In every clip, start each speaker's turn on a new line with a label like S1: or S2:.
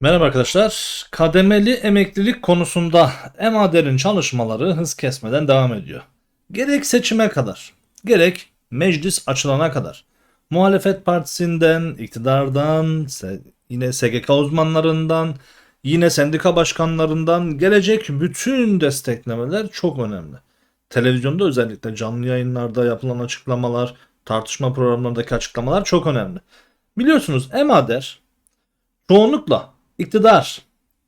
S1: Merhaba arkadaşlar. Kademeli emeklilik konusunda EMADER'in çalışmaları hız kesmeden devam ediyor. Gerek seçime kadar, gerek meclis açılana kadar. Muhalefet partisinden, iktidardan, yine SGK uzmanlarından, yine sendika başkanlarından gelecek bütün desteklemeler çok önemli. Televizyonda özellikle canlı yayınlarda yapılan açıklamalar, tartışma programlarındaki açıklamalar çok önemli. Biliyorsunuz EMADER çoğunlukla iktidar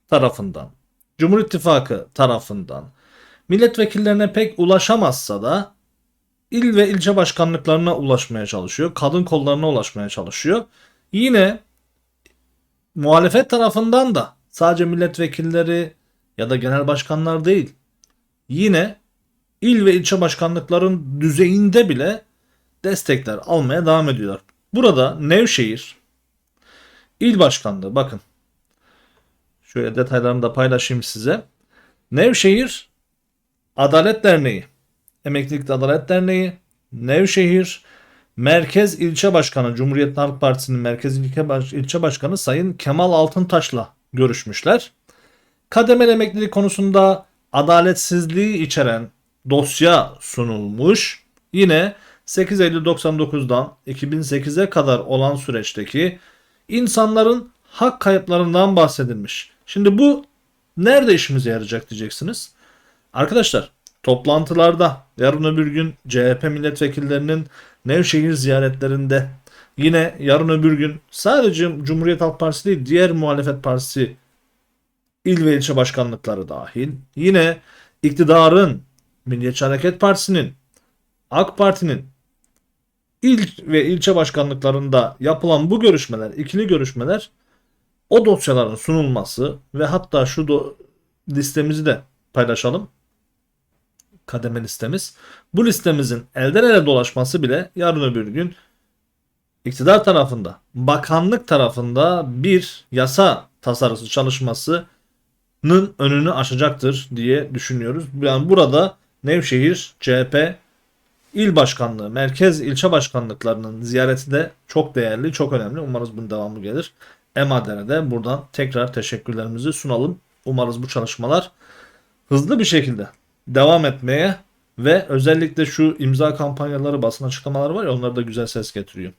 S1: tarafından, Cumhur İttifakı tarafından milletvekillerine pek ulaşamazsa da il ve ilçe başkanlıklarına ulaşmaya çalışıyor. Kadın kollarına ulaşmaya çalışıyor. Yine muhalefet tarafından da sadece milletvekilleri ya da genel başkanlar değil. Yine il ve ilçe başkanlıkların düzeyinde bile destekler almaya devam ediyorlar. Burada Nevşehir İl Başkanlığı bakın. Şöyle detaylarını da paylaşayım size. Nevşehir Adalet Derneği, Emeklilik Adalet Derneği, Nevşehir Merkez İlçe Başkanı, Cumhuriyet Halk Partisi'nin Merkez İlçe, İlçe Başkanı Sayın Kemal Altıntaş'la görüşmüşler. Kademeli emeklilik konusunda adaletsizliği içeren dosya sunulmuş. Yine 8 Eylül 99'dan 2008'e kadar olan süreçteki insanların hak kayıplarından bahsedilmiş. Şimdi bu nerede işimize yarayacak diyeceksiniz. Arkadaşlar toplantılarda yarın öbür gün CHP milletvekillerinin Nevşehir ziyaretlerinde yine yarın öbür gün sadece Cumhuriyet Halk Partisi değil diğer muhalefet partisi il ve ilçe başkanlıkları dahil yine iktidarın Milliyetçi Hareket Partisi'nin AK Parti'nin il ve ilçe başkanlıklarında yapılan bu görüşmeler, ikili görüşmeler o dosyaların sunulması ve hatta şu listemizi de paylaşalım. Kademe listemiz. Bu listemizin elden ele dolaşması bile yarın öbür gün iktidar tarafında, bakanlık tarafında bir yasa tasarısı çalışmasının önünü açacaktır diye düşünüyoruz. Yani burada Nevşehir CHP İl başkanlığı, merkez ilçe başkanlıklarının ziyareti de çok değerli, çok önemli. Umarız bunun devamı gelir. EMADER'e de buradan tekrar teşekkürlerimizi sunalım. Umarız bu çalışmalar hızlı bir şekilde devam etmeye ve özellikle şu imza kampanyaları, basın açıklamaları var ya onları da güzel ses getiriyor.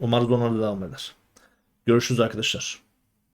S1: Umarız onlar da devam eder. Görüşürüz arkadaşlar.